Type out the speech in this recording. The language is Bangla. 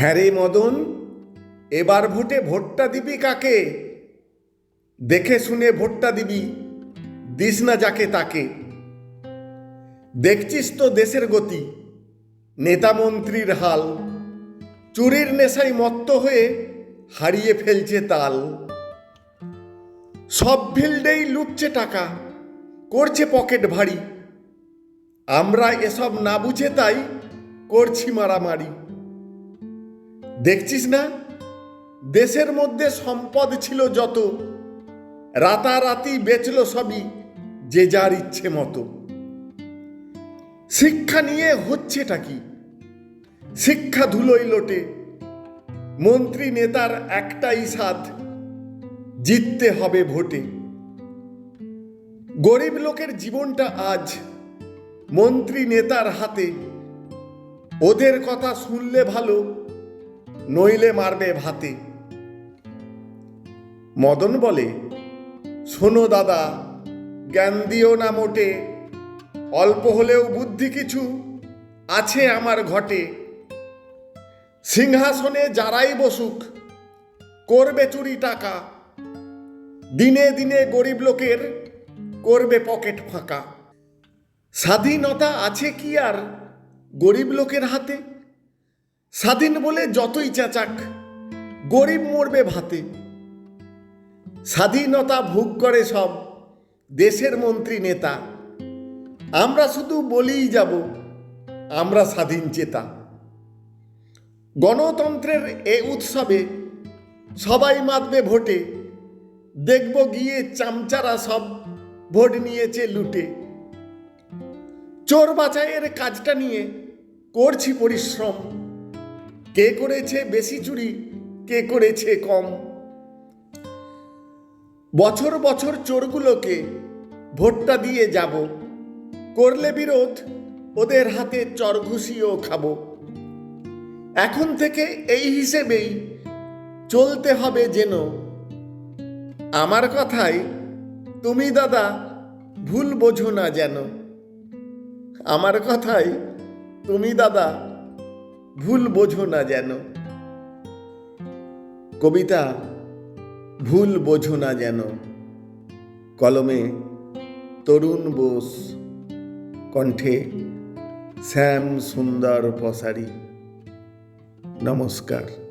হ্যাঁ রে মদন, এবার ভোটে ভোটটা দিবি কাকে? দেখে শুনে ভোটটা দিবি, দিস না যাকে তাকে। দেখছিস তো দেশের গতি, নেতা মন্ত্রীর হাল, চুরির নেশায় মত্ত হয়ে হারিয়ে ফেলছে তাল। সব ফিল্ডেই লুটছে টাকা, করছে পকেট ভারী। আমরা এসব না বুঝে তাই করছি মারামারি। দেখছিস না? দেশের মধ্যে সম্পদ ছিল যত, রাতারাতি বেচল সবই যে যার ইচ্ছে মতো। শিক্ষা নিয়ে হচ্ছেটা কি? শিক্ষা ধুলোই লোটে। মন্ত্রী নেতার একটাই সাথ, জিততে হবে ভোটে। গরিব লোকের জীবনটা আজ মন্ত্রী নেতার হাতে। ওদের কথা শুনলে ভালো নইলে মারবে ভাতে। মদন বলে, শোনো দাদা, জ্ঞান দিও না মোটে, অল্প হলেও বুদ্ধি কিছু আছে আমার ঘটে। সিংহাসনে যারাই বসুক, করবে চুরি টাকা। দিনে দিনে গরিব লোকের করবে পকেট ফাঁকা। স্বাধীনতা আছে কি আর গরিব লোকের হাতে? স্বাধীন বলে যতই চেঁচাক, গরিব মরবে ভাতে। স্বাধীনতা ভোগ করে সব দেশের মন্ত্রী নেতা। আমরা শুধু বলেই যাব, আমরা স্বাধীন চেতা। গণতন্ত্রের এ উৎসবে সবাই মাতবে ভোটে। দেখব গিয়ে চামচারা সব ভোট নিয়েছে লুটে। চোর বাছাইয়ের কাজটা নিয়ে করছি পরিশ্রম। কে করেছে বেশি চুরি, কে করেছে কম? বছর বছর চোরগুলোকে ভোটটা দিয়ে যাব। করলে বিরোধ, ওদের হাতে চরঘুষিও খাব। এখন থেকে এই হিসেবেই চলতে হবে যেন। আমার কথাই তুমি দাদা ভুল বোঝো না যেন। আমার কথাই তুমি দাদা ভুল বোঝো না যেন। কবিতা, ভুল বোঝো না যেন। কলমে তরুণ বোস, কণ্ঠে শ্যাম সুন্দর পসারি নমস্কার।